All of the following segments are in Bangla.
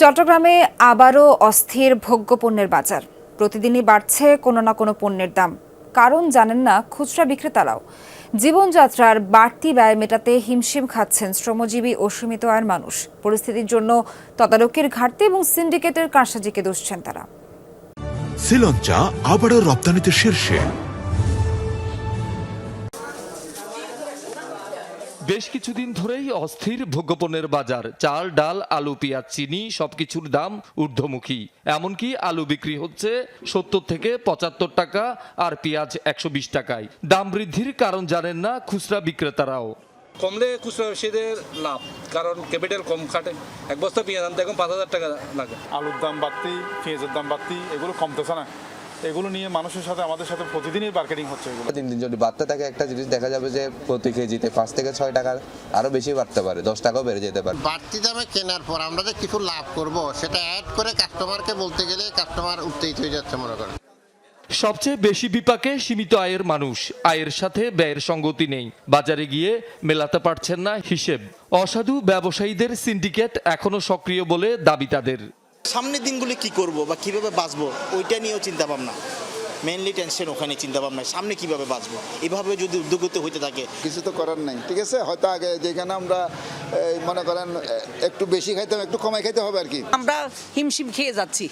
চট্টগ্রামে আবারও অস্থির ভোগ্যপণ্যের বাজার। প্রতিদিনই বাড়ছে কোনো না কোনো পণ্যের দাম। কারণ জানেন না খুচরা বিক্রেতারাও। জীবনযাত্রার বাড়তি ব্যয় মেটাতে হিমশিম খাচ্ছেন শ্রমজীবী ও সীমিত আয়ের মানুষ। পরিস্থিতির জন্য তদারকির ঘাটতি এবং সিন্ডিকেটের কারসাজিকে দুষছেন তারা। শ্রীলঞ্চা আবারও রপ্তানিতে শীর্ষে। বেশ কিছুদিন ধরেই অস্থির ভোগ্যপণ্যের বাজার। চাল ডাল আলু পেঁয়াজ চিনি সবকিছুর দাম ঊর্ধ্বমুখী। এমনকি আলু বিক্রি হচ্ছে সত্তর থেকে পঁচাত্তর টাকা আর পেঁয়াজ একশো বিশ টাকায়। দাম বৃদ্ধির কারণ জানেন না খুচরা বিক্রেতারাও। কমলে খুচরা ব্যবসায়ীদের লাভ কারণ ক্যাপিটাল কম খাটে। এক বস্তা পেঁয়াজ আনতে এখন পাঁচ হাজার টাকা লাগে। আলুর দাম বাড়তি পেঁয়াজের দাম বাড়তি এগুলো কমতেছে না। এগুলো নিয়ে মানুষের সাথে আমাদের সাথে প্রতিদিনই মার্কেটিং হচ্ছে এগুলো। তিন দিন যদি বাড়তে থাকে একটা জিনিস দেখা যাবে যে প্রতি কেজিতে পাঁচ থেকে ছয় টাকা আরও বেশি বাড়তে পারে দশ টাকাও বেড়ে যেতে পারে। বাড়তি দামে কেনার পর আমরা যে কিছু লাভ করব সেটা অ্যাড করে কাস্টমারকে বলতে গেলে কাস্টমার উত্তেজিত হয়ে যাচ্ছে মনে করেন। সবচেয়ে বেশি বিপাকে সীমিত আয়ের মানুষ আয়ের সাথে ব্যয়ের সঙ্গতি নেই। বাজারে গিয়ে মেলাতে পারছেন না হিসেব। অসাধু ব্যবসায়ীদের সিন্ডিকেট এখনও সক্রিয় বলে দাবি তাদের। সামনের দিনগুলি কি করব বা কীভাবে বাঁচবো ওইটা নিয়েও চিন্তা ভাবনা মেনলি টেনশন ওখানে চিন্তা ভাবনা সামনে কীভাবে বাঁচবো? এভাবে যদি উদ্যোগত হইতে থাকে। কিছু তো করার নাই ঠিক আছে? হয়তো আগে যেখানে আমরা মনে করেন একটু বেশি খাইতাম একটু কমাই খাইতে হবে আর কি। আমরা হিমশিম খেয়ে যাচ্ছি।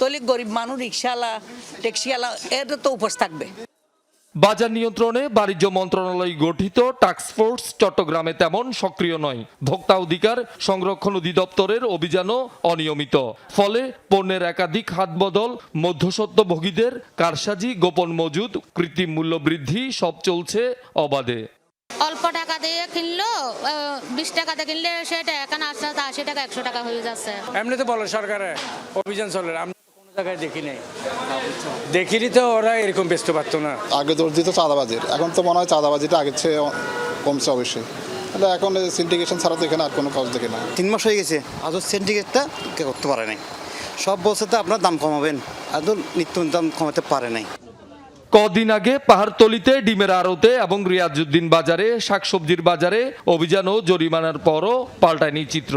তৈলে গরিব মানুষ রিক্সাওয়ালা ট্যাক্সিওয়ালা এর তো উপোস থাকবে। বাজার নিয়ন্ত্রণে বাণিজ্য মন্ত্রণালয় গঠিত টাস্কফোর্স চট্টগ্রামে তেমন সক্রিয় নয়। ভোক্তা অধিকার সংরক্ষণ অধিদপ্তরের অভিযানও অনিয়মিত। ফলে পণ্যের একাধিক হাত বদল মধ্যসত্ত্বভোগীদের কারসাজি গোপন মজুদ কৃত্রিম মূল্য বৃদ্ধি সব চলছে অবাধে। অল্প টাকা দিয়ে কিনলো বিশ টাকাতে কিনলে সেটা এখানে আস্তে আস্তে আশি টাকা একশো টাকা হয়ে যাচ্ছে। এমনিতে বলে সরকারে অভিযান চলে। তো জায়গায় দেখি নাই। দেখিনি তো ওরা এরকম ব্যস্ত পারতো না। আগে দোষ দিত চাঁদাবাজির। এখন তো মনে হয় চাঁদাবাজিটা আগের চেয়ে কমছে অবশ্যই। তাহলে এখন সিন্ডিকেশন ছাড়া তো এখানে আর কোনো কাজ দেখি না। তিন মাস হয়ে গেছে আজও সিন্ডিকেটটা করতে পারে নাই। সব বলছে তো আপনার দাম কমাবেন আদৌ নিত্য দাম কমাতে পারে নাই। কদিন আগে পাহাড়তলিতে ডিমের আড়তে এবং রিয়াজুদ্দিন বাজারে শাকসবজির বাজারে অভিযান ও জরিমানার পরও পাল্টায়নি চিত্র।